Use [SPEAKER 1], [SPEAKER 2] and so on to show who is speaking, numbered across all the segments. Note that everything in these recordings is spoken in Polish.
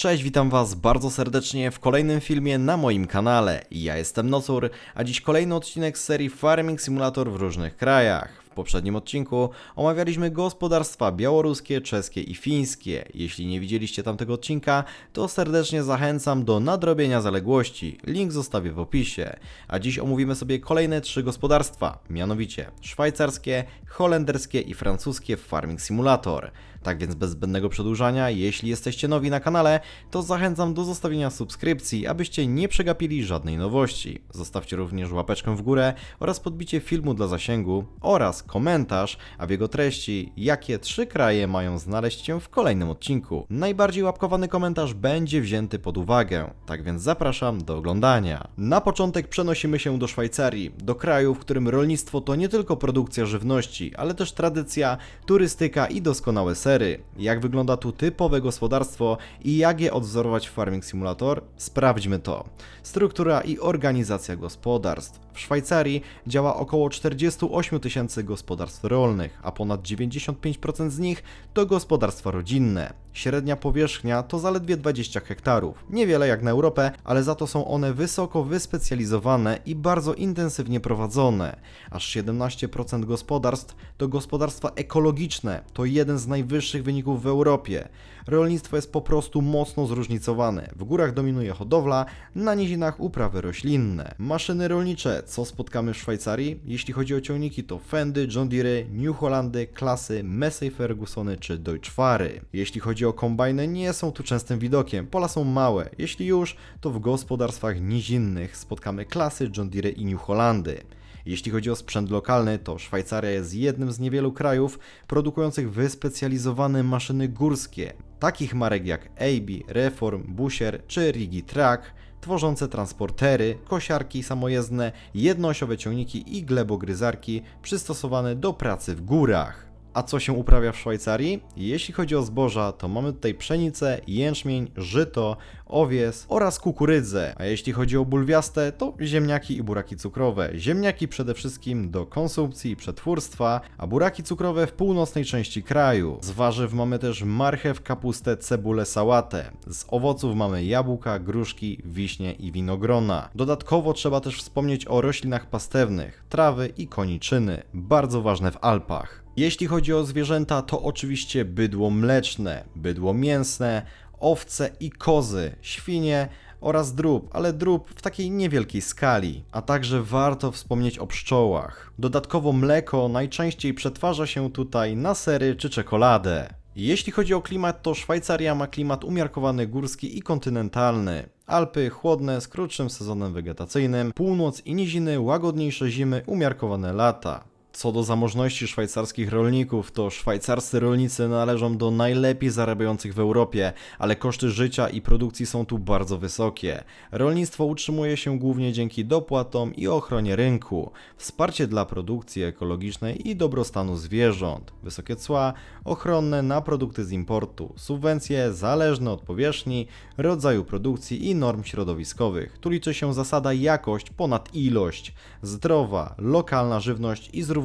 [SPEAKER 1] Cześć, witam Was bardzo serdecznie w kolejnym filmie na moim kanale. Ja jestem Nocur, a dziś kolejny odcinek z serii Farming Simulator w różnych krajach. W poprzednim odcinku omawialiśmy gospodarstwa białoruskie, czeskie i fińskie. Jeśli nie widzieliście tamtego odcinka, to serdecznie zachęcam do nadrobienia zaległości. Link zostawię w opisie. A dziś omówimy sobie kolejne trzy gospodarstwa, mianowicie szwajcarskie, holenderskie i francuskie w Farming Simulator. Tak więc bez zbędnego przedłużania, jeśli jesteście nowi na kanale, to zachęcam do zostawienia subskrypcji, abyście nie przegapili żadnej nowości. Zostawcie również łapeczkę w górę oraz podbicie filmu dla zasięgu oraz komentarz, a w jego treści, jakie trzy kraje mają znaleźć się w kolejnym odcinku. Najbardziej łapkowany komentarz będzie wzięty pod uwagę, tak więc zapraszam do oglądania. Na początek przenosimy się do Szwajcarii, do kraju, w którym rolnictwo to nie tylko produkcja żywności, ale też tradycja, turystyka i doskonałe sery. Jak wygląda tu typowe gospodarstwo i jak je odwzorować w Farming Simulator? Sprawdźmy to. Struktura i organizacja gospodarstw. W Szwajcarii działa około 48 tysięcy gospodarstw rolnych, a ponad 95% z nich to gospodarstwa rodzinne. Średnia powierzchnia to zaledwie 20 hektarów. Niewiele jak na Europę, ale za to są one wysoko wyspecjalizowane i bardzo intensywnie prowadzone. Aż 17% gospodarstw to gospodarstwa ekologiczne, to jeden z najwyższych wyników w Europie. Rolnictwo jest po prostu mocno zróżnicowane. W górach dominuje hodowla, na nizinach uprawy roślinne. Maszyny rolnicze, co spotkamy w Szwajcarii? Jeśli chodzi o ciągniki, to Fendy, John Deere, New Hollandy, Klasy, Massey Fergusony czy Deutschfary. Jeśli chodzi o kombajny, nie są tu częstym widokiem. Pola są małe. Jeśli już, to w gospodarstwach nizinnych spotkamy Klasy, John Deere i New Hollandy. Jeśli chodzi o sprzęt lokalny, to Szwajcaria jest jednym z niewielu krajów produkujących wyspecjalizowane maszyny górskie, takich marek jak AB, Reform, Busier czy Rigi Track, tworzące transportery, kosiarki samojezdne, jednoosiowe ciągniki i glebogryzarki przystosowane do pracy w górach. A co się uprawia w Szwajcarii? Jeśli chodzi o zboża, to mamy tutaj pszenicę, jęczmień, żyto, owies oraz kukurydzę. A jeśli chodzi o bulwiaste, to ziemniaki i buraki cukrowe. Ziemniaki przede wszystkim do konsumpcji i przetwórstwa, a buraki cukrowe w północnej części kraju. Z warzyw mamy też marchew, kapustę, cebulę, sałatę. Z owoców mamy jabłka, gruszki, wiśnie i winogrona. Dodatkowo trzeba też wspomnieć o roślinach pastewnych, trawy i koniczyny, bardzo ważne w Alpach. Jeśli chodzi o zwierzęta, to oczywiście bydło mleczne, bydło mięsne, owce i kozy, świnie oraz drób, ale drób w takiej niewielkiej skali. A także warto wspomnieć o pszczołach. Dodatkowo mleko najczęściej przetwarza się tutaj na sery czy czekoladę. Jeśli chodzi o klimat, to Szwajcaria ma klimat umiarkowany górski i kontynentalny. Alpy chłodne z krótszym sezonem wegetacyjnym, północ i niziny łagodniejsze zimy, umiarkowane lata. Co do zamożności szwajcarskich rolników, to szwajcarscy rolnicy należą do najlepiej zarabiających w Europie, ale koszty życia i produkcji są tu bardzo wysokie. Rolnictwo utrzymuje się głównie dzięki dopłatom i ochronie rynku, wsparcie dla produkcji ekologicznej i dobrostanu zwierząt, wysokie cła ochronne na produkty z importu, subwencje zależne od powierzchni, rodzaju produkcji i norm środowiskowych. Tu liczy się zasada jakość ponad ilość, zdrowa, lokalna żywność i zrównoważona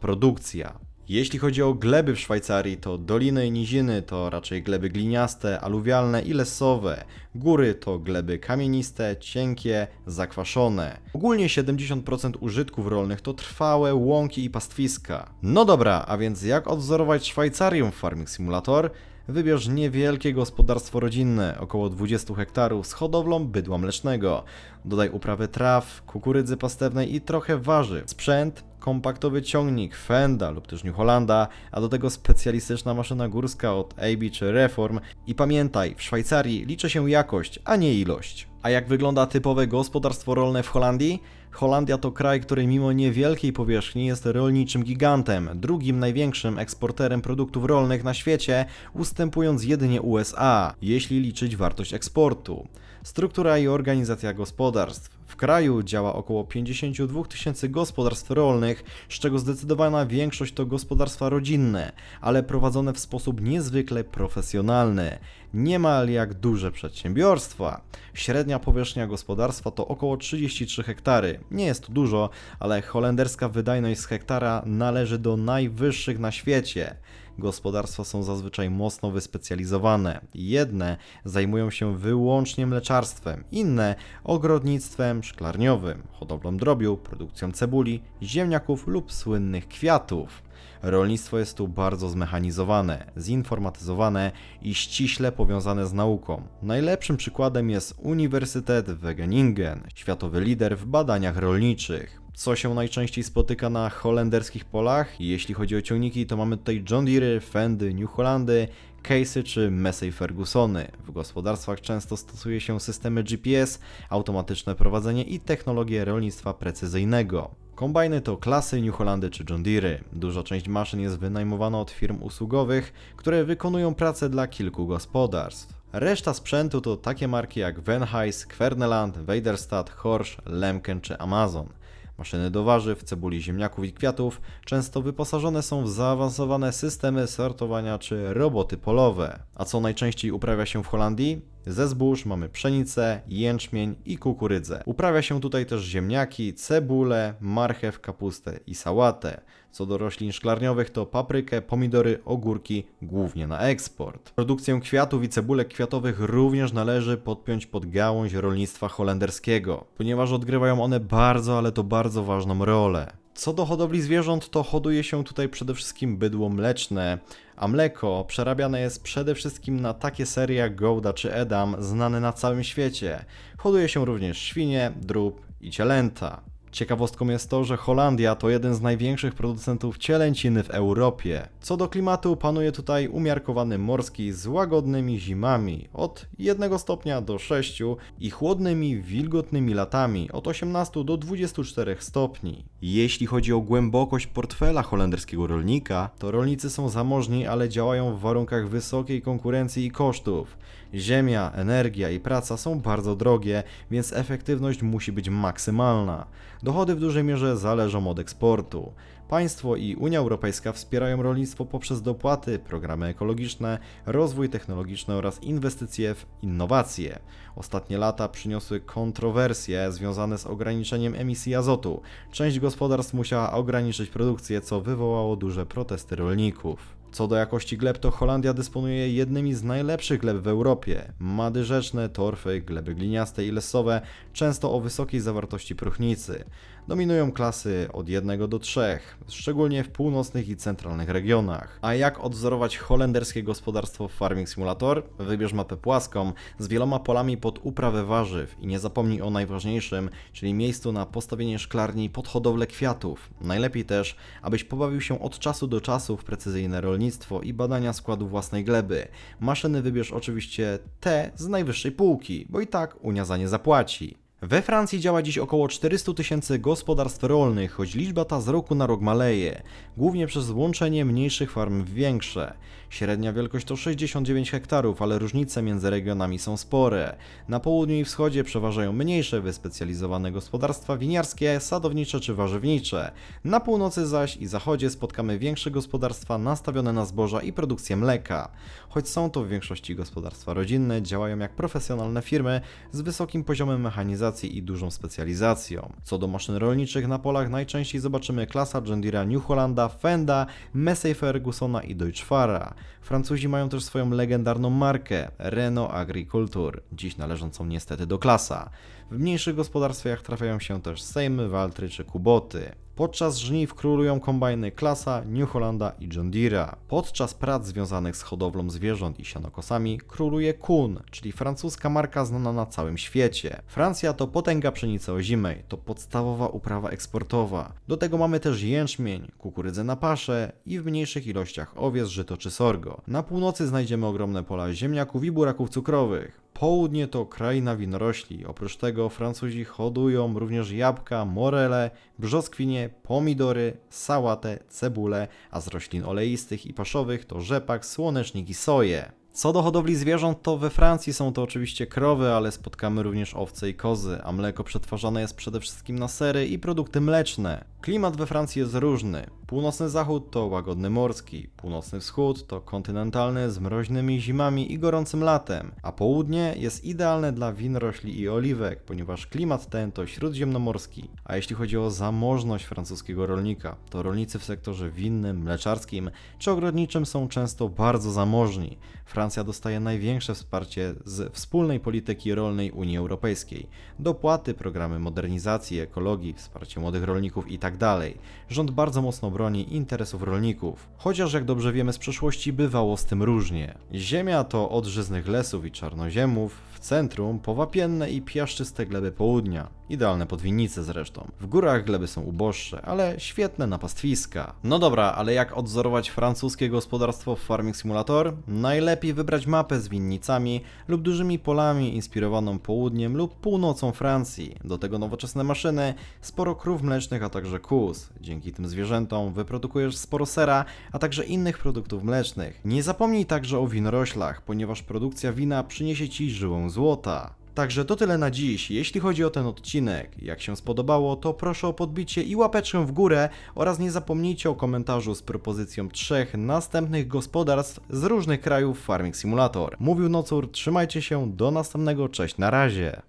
[SPEAKER 1] produkcja. Jeśli chodzi o gleby w Szwajcarii, to doliny i niziny to raczej gleby gliniaste, aluwialne i lesowe. Góry to gleby kamieniste, cienkie, zakwaszone. Ogólnie 70% użytków rolnych to trwałe łąki i pastwiska. No dobra, a więc jak odwzorować Szwajcarię w Farming Simulator? Wybierz niewielkie gospodarstwo rodzinne, około 20 hektarów z hodowlą bydła mlecznego. Dodaj uprawę traw, kukurydzy pastewnej i trochę warzyw. Sprzęt, kompaktowy ciągnik Fenda lub też New Hollanda, a do tego specjalistyczna maszyna górska od AB czy Reform. I pamiętaj, w Szwajcarii liczy się jakość, a nie ilość. A jak wygląda typowe gospodarstwo rolne w Holandii? Holandia to kraj, który mimo niewielkiej powierzchni jest rolniczym gigantem, drugim największym eksporterem produktów rolnych na świecie, ustępując jedynie USA, jeśli liczyć wartość eksportu. Struktura i organizacja gospodarstw. W kraju działa około 52 tysięcy gospodarstw rolnych, z czego zdecydowana większość to gospodarstwa rodzinne, ale prowadzone w sposób niezwykle profesjonalny. Niemal jak duże przedsiębiorstwa. Średnia powierzchnia gospodarstwa to około 33 hektary. Nie jest to dużo, ale holenderska wydajność z hektara należy do najwyższych na świecie. Gospodarstwa są zazwyczaj mocno wyspecjalizowane. Jedne zajmują się wyłącznie mleczarstwem, inne ogrodnictwem szklarniowym, hodowlą drobiu, produkcją cebuli, ziemniaków lub słynnych kwiatów. Rolnictwo jest tu bardzo zmechanizowane, zinformatyzowane i ściśle powiązane z nauką. Najlepszym przykładem jest Uniwersytet Wageningen, światowy lider w badaniach rolniczych. Co się najczęściej spotyka na holenderskich polach? Jeśli chodzi o ciągniki, to mamy tutaj John Deere, Fendy, New Hollandy, Casey czy Massey Fergusony. W gospodarstwach często stosuje się systemy GPS, automatyczne prowadzenie i technologię rolnictwa precyzyjnego. Kombajny to klasy New Hollandy czy John Deere. Duża część maszyn jest wynajmowana od firm usługowych, które wykonują pracę dla kilku gospodarstw. Reszta sprzętu to takie marki jak Venheis, Kverneland, Weiderstad, Horsch, Lemken czy Amazon. Maszyny do warzyw, cebuli, ziemniaków i kwiatów często wyposażone są w zaawansowane systemy sortowania czy roboty polowe. A co najczęściej uprawia się w Holandii? Ze zbóż mamy pszenicę, jęczmień i kukurydzę. Uprawia się tutaj też ziemniaki, cebulę, marchew, kapustę i sałatę. Co do roślin szklarniowych to paprykę, pomidory, ogórki, głównie na eksport. Produkcję kwiatów i cebulek kwiatowych również należy podpiąć pod gałąź rolnictwa holenderskiego, ponieważ odgrywają one bardzo, ale to bardzo ważną rolę. Co do hodowli zwierząt, to hoduje się tutaj przede wszystkim bydło mleczne, a mleko przerabiane jest przede wszystkim na takie serie jak Gouda czy Edam, znane na całym świecie. Hoduje się również świnie, drób i cielęta. Ciekawostką jest to, że Holandia to jeden z największych producentów cielęciny w Europie. Co do klimatu, panuje tutaj umiarkowany morski z łagodnymi zimami od 1 stopnia do 6 i chłodnymi, wilgotnymi latami od 18 do 24 stopni. Jeśli chodzi o głębokość portfela holenderskiego rolnika, to rolnicy są zamożni, ale działają w warunkach wysokiej konkurencji i kosztów. Ziemia, energia i praca są bardzo drogie, więc efektywność musi być maksymalna. Dochody w dużej mierze zależą od eksportu. Państwo i Unia Europejska wspierają rolnictwo poprzez dopłaty, programy ekologiczne, rozwój technologiczny oraz inwestycje w innowacje. Ostatnie lata przyniosły kontrowersje związane z ograniczeniem emisji azotu. Część gospodarstw musiała ograniczyć produkcję, co wywołało duże protesty rolników. Co do jakości gleb, to Holandia dysponuje jednymi z najlepszych gleb w Europie. Mady rzeczne, torfy, gleby gliniaste i lesowe, często o wysokiej zawartości próchnicy. Dominują klasy od 1 do 3, szczególnie w północnych i centralnych regionach. A jak odzorować holenderskie gospodarstwo Farming Simulator? Wybierz mapę płaską z wieloma polami pod uprawę warzyw i nie zapomnij o najważniejszym, czyli miejscu na postawienie szklarni pod hodowlę kwiatów. Najlepiej też, abyś pobawił się od czasu do czasu w precyzyjne rolnictwo i badania składu własnej gleby. Maszyny wybierz oczywiście te z najwyższej półki, bo i tak Unia za nie zapłaci. We Francji działa dziś około 400 tysięcy gospodarstw rolnych, choć liczba ta z roku na rok maleje, głównie przez łączenie mniejszych farm w większe. Średnia wielkość to 69 hektarów, ale różnice między regionami są spore. Na południu i wschodzie przeważają mniejsze, wyspecjalizowane gospodarstwa winiarskie, sadownicze czy warzywnicze. Na północy zaś i zachodzie spotkamy większe gospodarstwa nastawione na zboża i produkcję mleka. Choć są to w większości gospodarstwa rodzinne, działają jak profesjonalne firmy z wysokim poziomem mechanizacji i dużą specjalizacją. Co do maszyn rolniczych na polach najczęściej zobaczymy klasa John Deere New Hollanda, Fenda, Massey Fergusona i Deutschfara. Francuzi mają też swoją legendarną markę Renault Agriculture, dziś należącą niestety do klasa. W mniejszych gospodarstwach trafiają się też Sejmy, Waltry czy Kuboty. Podczas żniw królują kombajny Klasa, New Hollanda i John Deere'a. Podczas prac związanych z hodowlą zwierząt i sianokosami króluje Kuhn, czyli francuska marka znana na całym świecie. Francja to potęga pszenicy ozimej, to podstawowa uprawa eksportowa. Do tego mamy też jęczmień, kukurydzę na paszę i w mniejszych ilościach owiec, żyto czy sorgo. Na północy znajdziemy ogromne pola ziemniaków i buraków cukrowych. Południe to kraina winorośli. Oprócz tego Francuzi hodują również jabłka, morele, brzoskwinie, pomidory, sałatę, cebulę, a z roślin oleistych i paszowych to rzepak, słonecznik i soję. Co do hodowli zwierząt, to we Francji są to oczywiście krowy, ale spotkamy również owce i kozy, a mleko przetwarzane jest przede wszystkim na sery i produkty mleczne. Klimat we Francji jest różny. Północny zachód to łagodny morski, północny wschód to kontynentalny z mroźnymi zimami i gorącym latem, a południe jest idealne dla winorośli i oliwek, ponieważ klimat ten to śródziemnomorski. A jeśli chodzi o zamożność francuskiego rolnika, to rolnicy w sektorze winnym, mleczarskim czy ogrodniczym są często bardzo zamożni. Francja dostaje największe wsparcie z wspólnej polityki rolnej Unii Europejskiej. Dopłaty, programy modernizacji, ekologii, wsparcie młodych rolników itd. Rząd bardzo mocno broni interesów rolników. Chociaż jak dobrze wiemy z przeszłości bywało z tym różnie. Ziemia to od żyznych lesów i czarnoziemów, w centrum powapienne i piaszczyste gleby południa. Idealne pod winnice zresztą. W górach gleby są uboższe, ale świetne na pastwiska. No dobra, ale jak odzorować francuskie gospodarstwo w Farming Simulator? Najlepiej wybrać mapę z winnicami lub dużymi polami inspirowaną południem lub północą Francji. Do tego nowoczesne maszyny, sporo krów mlecznych, a także kóz. Dzięki tym zwierzętom wyprodukujesz sporo sera, a także innych produktów mlecznych. Nie zapomnij także o winoroślach, ponieważ produkcja wina przyniesie Ci żyłę złota. Także to tyle na dziś. Jeśli chodzi o ten odcinek, jak się spodobało, to proszę o podbicie i łapeczkę w górę oraz nie zapomnijcie o komentarzu z propozycją trzech następnych gospodarstw z różnych krajów Farming Simulator. Mówił Nocur, trzymajcie się, do następnego, cześć, na razie.